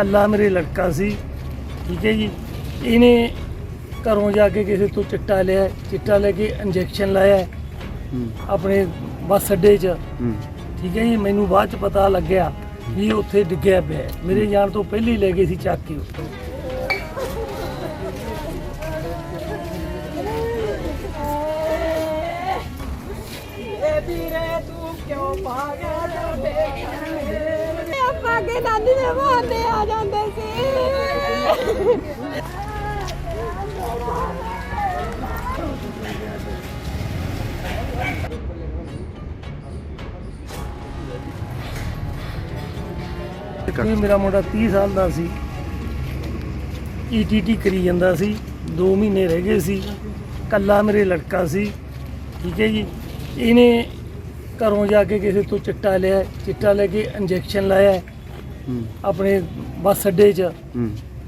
ਕੱਲਾ ਮੇਰੇ ਲੜਕਾ ਸੀ ਠੀਕ ਹੈ ਜੀ। ਇਹਨੇ ਘਰੋਂ ਜਾ ਕੇ ਕਿਸੇ ਤੋਂ ਚਿੱਟਾ ਲਿਆ ਚਿੱਟਾ ਲੈ ਕੇ ਇੰਜੈਕਸ਼ਨ ਲਾਇਆ ਹੂੰ। ਆਪਣੇ ਬੱਸ ਅੱਡੇ 'ਚ ਹੂੰ। ਠੀਕ ਹੈ ਜੀ। ਮੈਨੂੰ ਬਾਅਦ 'ਚ ਪਤਾ ਲੱਗਿਆ ਵੀ ਇਹ ਉੱਥੇ ਡਿੱਗਿਆ ਪਿਆ। ਹੈ। ਮੇਰੇ ਜਾਣ ਤੋਂ ਪਹਿਲਾਂ ਹੀ ਲੈ ਗਏ ਸੀ ਚੱਕ ਕੇ ਉੱਥੋਂ ਵੀਰੇ ਤੂੰ ਕਿਉਂ ਭਾਗਿਆ ਡੋਡੇ ਆਪਾਂ ਕੇ ਦਾਦੀ ਦੇ ਬਹਾਨੇ ਆ ਜਾਂਦੇ ਸੀ। ਇਹ ਮੇਰਾ ਮੁੰਡਾ 30 ਸਾਲ ਦਾ ਸੀ। ਈਟੀਟੀ ਕਰੀ ਜਾਂਦਾ ਸੀ। 2 ਮਹੀਨੇ ਰਹਿ ਗਏ ਸੀ। ਕੱਲਾ ਮੇਰੇ ਲੜਕਾ ਸੀ। ਠੀਕ ਹੈ ਜੀ। ਇਹਨੇ ਘਰੋਂ ਜਾ ਕੇ ਕਿਸੇ ਤੋਂ ਚਿੱਟਾ ਲਿਆ ਚਿੱਟਾ ਲੈ ਕੇ ਇੰਜੈਕਸ਼ਨ ਲਾਇਆ ਆਪਣੇ ਬੱਸ ਅੱਡੇ 'ਚ।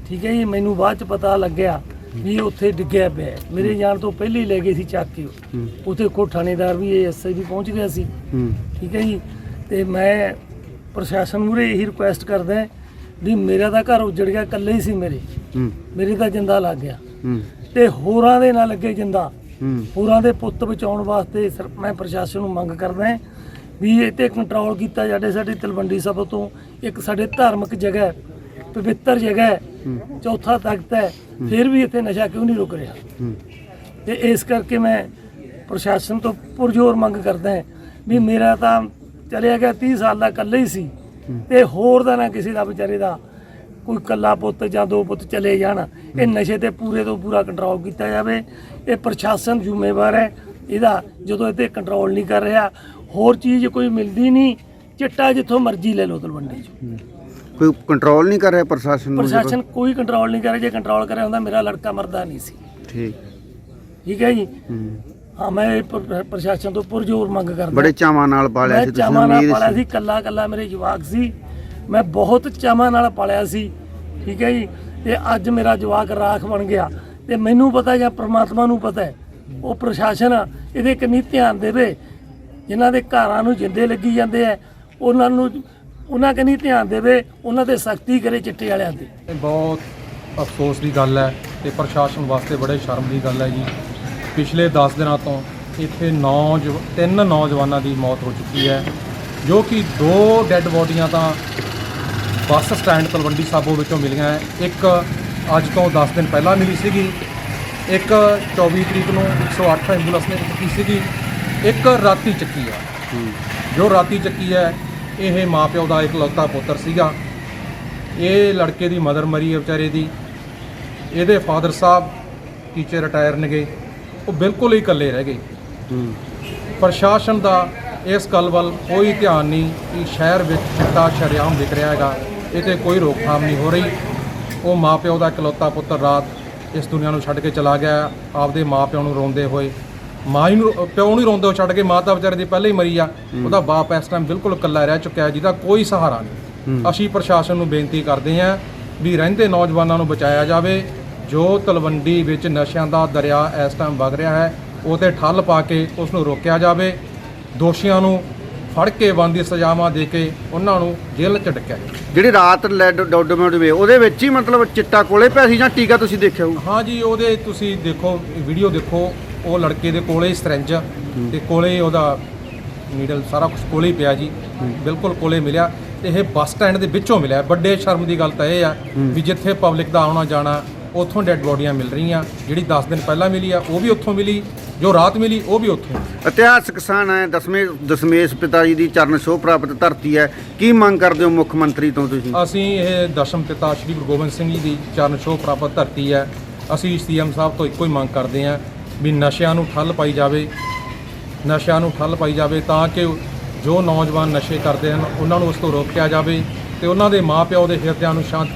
ਠੀਕ ਹੈ ਜੀ ਮੈਨੂੰ ਬਾਅਦ 'ਚ ਪਤਾ ਲੱਗਿਆ ਵੀ ਉੱਥੇ ਡਿੱਗਿਆ ਪਿਆ। ਮੇਰੇ ਜਾਣ ਤੋਂ ਪਹਿਲਾਂ ਹੀ ਲੈ ਗਏ ਸੀ ਚੱਕ ਕੇ। ਉੱਥੇ ਕੋ ਥਾਣੇਦਾਰ ਵੀ ਐਸਆਈ ਵੀ ਪਹੁੰਚ ਗਿਆ ਸੀ। ਠੀਕ ਹੈ ਜੀ ਤੇ ਮੈਂ ਪ੍ਰਸ਼ਾਸਨ ਮੂਹਰੇ ਇਹੀ ਰਿਕੁਐਸਟ ਕਰਦਾ ਵੀ ਮੇਰਾ ਤਾਂ ਘਰ ਉਜੜ ਗਿਆ ਇਕੱਲੇ ਹੀ ਸੀ ਮੇਰੇ। ਮੇਰੇ ਤਾਂ ਜਿੰਦਾ ਲੱਗ ਗਿਆ। ਤੇ ਹੋਰਾਂ ਦੇ ਨਾਲ ਲੱਗੇ ਜਿੰਦਾ। ਹੂੰ ਹੋਰਾਂ ਦੇ ਪੁੱਤ ਬਚਾਉਣ ਵਾਸਤੇ ਸਰ- ਮੈਂ ਪ੍ਰਸ਼ਾਸਨ ਨੂੰ ਮੰਗ ਕਰਦਾ ਹਾਂ ਵੀ ਇਹ ਤੇ ਕੰਟਰੋਲ ਕੀਤਾ ਜਾਵੇ ਸਾਡੇ ਤਲਵੰਡੀ ਸਭਾ ਤੋਂ। ਇੱਕ ਸਾਡੇ ਧਾਰਮਿਕ ਜਗ੍ਹਾ ਹੈ, ਪਵਿੱਤਰ ਜਗ੍ਹਾ ਹੈ ਚੌਥਾ ਤਖਤ ਹੈ ਫਿਰ ਵੀ ਇੱਥੇ ਨਸ਼ਾ ਕਿਉਂ ਨਹੀਂ ਰੁਕ ਰਿਹਾ? ਹੂੰ ਤੇ ਇਸ ਕਰਕੇ ਮੈਂ ਪ੍ਰਸ਼ਾਸਨ ਤੋਂ ਪੁਰਜ਼ੋਰ ਮੰਗ ਕਰਦਾ ਹਾਂ ਵੀ ਮੇਰਾ ਤਾਂ ਚਲਿਆ ਗਿਆ 30 ਸਾਲ ਦਾ ਇਕੱਲਾ ਹੀ ਸੀ। ਤੇ ਹੋਰ ਦਾ ਨਾ ਕਿਸੇ ਦਾ ਵਿਚਾਰੇ ਦਾ ਕੋਈ ਇਕੱਲਾ ਪੁੱਤ ਜਾਂ ਦੋ ਪੁੱਤ ਚਲੇ ਜਾਣ। ਇਹ ਨਸ਼ੇ ਤੇ ਪੂਰੇ ਤੋਂ ਪੂਰਾ ਕੰਟਰੋਲ ਕੀਤਾ ਜਾਵੇ। ਇਹ ਪ੍ਰਸ਼ਾਸਨ ਜ਼ਿੰਮੇਵਾਰ ਹੈ। ਇਹਦਾ ਜਦੋਂ ਇਹ ਤੇ ਕੰਟਰੋਲ ਨਹੀਂ ਕਰ ਰਿਹਾ ਹੋਰ ਚੀਜ਼ ਕੋਈ ਮਿਲਦੀ ਨਹੀਂ। ਚਿੱਟਾ ਜਿੱਥੋਂ ਮਰਜ਼ੀ ਲੈ ਲਓ ਤਲਵੰਡੀ 'ਚ। ਕੋਈ ਕੰਟਰੋਲ ਨਹੀਂ ਕਰ ਰਿਹਾ ਪ੍ਰਸ਼ਾਸਨ ਨੂੰ? ਪ੍ਰਸ਼ਾਸਨ ਕੋਈ ਕੰਟਰੋਲ ਨਹੀਂ ਕਰ ਰਿਹਾ। ਜੇ ਕੰਟਰੋਲ ਕਰਿਆ ਹੁੰਦਾ ਮੇਰਾ ਲੜਕਾ ਮਰਦਾ ਨਹੀਂ ਸੀ। ਠੀਕ। ਠੀਕ ਹੈ ਜੀ? ਹੂੰ। ਮੈਂ ਪ੍ਰਸ਼ਾਸਨ ਤੋਂ ਪੁਰਜ਼ੋਰ ਮੰਗ ਕਰਦਾ। ਬੜੇ ਚਾਵਾਂ ਨਾਲ ਪਾਲਿਆ ਸੀ ਤੁਸੀਂ ਚਾਵਾਂ ਨਾਲ ਪਾਲਿਆ ਸੀ। ਕੱਲਾ ਕੱਲਾ ਮੇਰੇ ਜਵਾਕ ਸੀ। ਮੈਂ ਬਹੁਤ ਚਾਵਾਂ ਨਾਲ ਪਾਲਿਆ ਸੀ। ਠੀਕ ਹੈ ਜੀ? ਤੇ ਅੱਜ ਮੇਰਾ ਜਵਾਕ ਰਾਖ ਬਣ ਗਿਆ। ਤੇ ਮੈਨੂੰ ਪਤਾ ਜਾਂ ਪ੍ਰਮਾਤਮਾ ਨੂੰ ਪਤਾ ਹੈ, ਉਹ ਪ੍ਰਸ਼ਾਸਨ ਇਹਦੇ ਕੰਨੀ ਧਿਆਨ ਦੇਵੇ। ਜਿਨ੍ਹਾਂ ਦੇ ਘਰਾਂ ਨੂੰ ਜਿੰਦੇ ਲੱਗੀ ਜਾਂਦੇ ਆ, ਉਹਨਾਂ ਨੂੰ, ਉਹਨਾਂ ਕੰਨੀ ਧਿਆਨ ਦੇਵੇ, ਉਹਨਾਂ ਤੇ ਸਖਤੀ ਕਰੇ ਚਿੱਟੇ ਵਾਲਿਆਂ ਤੇ। ਇਹ ਬਹੁਤ ਅਫਸੋਸ ਦੀ ਗੱਲ ਹੈ ਤੇ ਪ੍ਰਸ਼ਾਸਨ ਵਾਸਤੇ ਬੜੇ ਸ਼ਰਮ ਦੀ ਗੱਲ ਹੈ ਜੀ। ਪਿਛਲੇ 10 ਦਿਨਾਂ ਤੋਂ ਇੱਥੇ ਨੌਜਵਾਨ ਤਿੰਨ ਨੌਜਵਾਨਾਂ ਦੀ ਮੌਤ ਹੋ ਚੁੱਕੀ ਹੈ, ਜੋ ਕਿ ਦੋ ਡੈੱਡ ਬੋਡੀਆਂ ਤਾਂ ਬੱਸ ਸਟੈਂਡ ਤਲਵੰਡੀ ਸਾਬੋ ਵਿੱਚੋਂ ਮਿਲੀਆਂ ਹੈ। ਇੱਕ ਅੱਜ ਤੋਂ 10 ਦਿਨ ਪਹਿਲਾਂ ਮਿਲੀ ਸੀਗੀ। ਇੱਕ 24 ਤਰੀਕ ਨੂੰ 108 ਐਂਬੂਲੈਂਸ ਨੇ ਚੱਕੀ ਸੀਗੀ। ਇੱਕ ਰਾਤੀ ਚੱਕੀ ਆ। ਜੋ ਰਾਤੀ ਚੱਕੀ ਹੈ ਇਹ ਮਾਪਿਓ ਦਾ ਇਕਲੌਤਾ ਪੁੱਤਰ ਸੀਗਾ। ਇਹ ਲੜਕੇ ਦੀ ਮਦਰ ਮਰੀ ਹੈ ਵਿਚਾਰੇ ਦੀ। ਇਹਦੇ ਫਾਦਰ ਸਾਹਿਬ ਟੀਚਰ ਰਿਟਾਇਰ ਨੇਗੇ ਉਹ ਬਿਲਕੁਲ ਹੀ ਇਕੱਲੇ ਰਹਿ ਗਏ। ਪ੍ਰਸ਼ਾਸਨ ਦਾ ਇਸ ਗੱਲ ਵੱਲ ਕੋਈ ਧਿਆਨ ਨਹੀਂ ਕਿ ਸ਼ਹਿਰ ਵਿੱਚ ਚਿੱਟਾ ਸ਼ਰੇਆਮ ਵਿਕ ਰਿਹਾ ਹੈਗਾ। ਇਹ ਤੇ ਕੋਈ ਰੋਕਥਾਮ ਨਹੀਂ ਹੋ ਰਹੀ। ਉਹ ਮਾਪਿਓ ਦਾ ਇਕਲੌਤਾ ਪੁੱਤਰ ਰਾਤ ਇਸ ਦੁਨੀਆ ਨੂੰ ਛੱਡ ਕੇ ਚਲਾ ਗਿਆ। ਆਪਦੇ ਮਾਪਿਆਂ ਨੂੰ ਰੋਂਦੇ ਹੋਏ। ਮਾਂ ਨੂੰ ਪਿਓ ਨੂੰ ਰੋਂਦੇ ਹੋ ਛੱਡ ਕੇ ਮਾਤਾ ਵਿਚਾਰੇ ਦੀ ਪਹਿਲਾਂ ਹੀ ਮਰੀ ਆ। ਉਹਦਾ ਬਾਪ ਇਸ ਟਾਈਮ ਬਿਲਕੁਲ ਇਕੱਲਾ ਰਹਿ ਚੁੱਕਿਆ ਜਿਹਦਾ ਕੋਈ ਸਹਾਰਾ ਨਹੀਂ। ਅਸੀਂ ਪ੍ਰਸ਼ਾਸਨ ਨੂੰ ਬੇਨਤੀ ਕਰਦੇ ਹਾਂ ਵੀ ਰਹਿੰਦੇ ਨੌਜਵਾਨਾਂ ਨੂੰ ਬਚਾਇਆ ਜਾਵੇ। ਜੋ ਤਲਵੰਡੀ ਵਿੱਚ ਨਸ਼ਿਆਂ ਦਾ ਦਰਿਆ ਇਸ ਟਾਈਮ ਵਗ ਰਿਹਾ ਹੈ ਉਹ ਤੇ ਠੱਲ ਪਾ ਕੇ ਉਸ ਨੂੰ ਰੋਕਿਆ ਜਾਵੇ। ਦੋਸ਼ੀਆਂ ਨੂੰ ਫੜ ਕੇ ਬੰਦੀ ਸਜ਼ਾਵਾਂ ਦੇ ਕੇ ਉਹਨਾਂ ਨੂੰ ਜੇਲ੍ਹ ਚ ਡੱਕਿਆ ਜਾਵੇ ਜਿਹੜੀ ਰਾਤ ਡਾਕੂਮੈਂਟ ਵੇ ਉਹਦੇ ਵਿੱਚ ਹੀ ਮਤਲਬ ਚਿੱਟਾ ਕੋਲੇ ਪਿਆ ਸੀ ਜਾਂ ਟੀਕਾ ਤੁਸੀਂ ਦੇਖਿਆ ਹੋਊ? ਹਾਂ ਜੀ ਉਹਦੇ ਤੁਸੀਂ ਦੇਖੋ ਵੀਡੀਓ ਦੇਖੋ ਉਹ ਲੜਕੇ ਦੇ ਕੋਲੇ ਹੀ ਸਿਰੰਜ ਤੇ ਕੋਲੇ ਉਹਦਾ ਨੀਡਲ ਸਾਰਾ ਕੁਝ ਕੋਲੇ ਹੀ ਪਿਆ ਜੀ। ਬਿਲਕੁਲ ਕੋਲੇ ਮਿਲਿਆ। ਤੇ ਇਹ ਬੱਸ ਸਟੈਂਡ ਦੇ ਵਿੱਚੋਂ ਮਿਲਿਆ। ਵੱਡੇ ਸ਼ਰਮ ਦੀ ਗੱਲ ਤਾਂ ਇਹ ਆ ਵੀ ਜਿੱਥੇ ਪਬਲਿਕ ਦਾ ਆਉਣਾ ਜਾਣਾ ਉੱਥੋਂ ਡੈੱਡ ਬੋਡੀਆਂ ਮਿਲ ਰਹੀਆਂ। ਜਿਹੜੀ 10 ਦਿਨ ਪਹਿਲਾਂ ਮਿਲੀ ਆ ਉਹ ਵੀ ਉੱਥੋਂ ਮਿਲੀ। ਜੋ ਰਾਤ ਮਿਲੀ ਉਹ ਵੀ ਉੱਥੋਂ ਇਤਿਹਾਸਕ ਸਥਾਨ ਹੈ ਦਸਵੇਂ ਦਸਮੇਸ਼ ਪਿਤਾ ਜੀ ਦੀ ਚਰਨ ਛੋਹ ਪ੍ਰਾਪਤ ਧਰਤੀ ਹੈ। ਕੀ ਮੰਗ ਕਰਦੇ ਹੋ ਮੁੱਖ ਮੰਤਰੀ ਤੋਂ ਤੁਸੀਂ? ਅਸੀਂ ਇਹ ਦਸ਼ਮ ਪਿਤਾ ਸ਼੍ਰੀ ਗੁਰੂ ਗੋਬਿੰਦ ਸਿੰਘ ਜੀ ਦੀ ਚਰਨ ਛੋਹ ਪ੍ਰਾਪਤ ਧਰਤੀ ਹੈ। ਅਸੀਂ ਸੀਐਮ ਸਾਹਿਬ ਤੋਂ ਇੱਕੋ ਹੀ ਮੰਗ ਕਰਦੇ ਹਾਂ ਵੀ ਨਸ਼ਿਆਂ ਨੂੰ ਠੱਲ ਪਾਈ ਜਾਵੇ। ਨਸ਼ਿਆਂ ਨੂੰ ਠੱਲ ਪਾਈ ਜਾਵੇ ਤਾਂ ਕਿ ਜੋ ਨੌਜਵਾਨ ਨਸ਼ੇ ਕਰਦੇ ਹਨ ਉਹਨਾਂ ਨੂੰ ਉਸ ਤੋਂ ਰੋਕਿਆ ਜਾਵੇ ਤੇ ਉਹਨਾਂ ਦੇ ਮਾਪਿਆਂ ਦੇ ਹਿਰਦਿਆਂ ਨੂੰ ਸ਼ਾਂਤ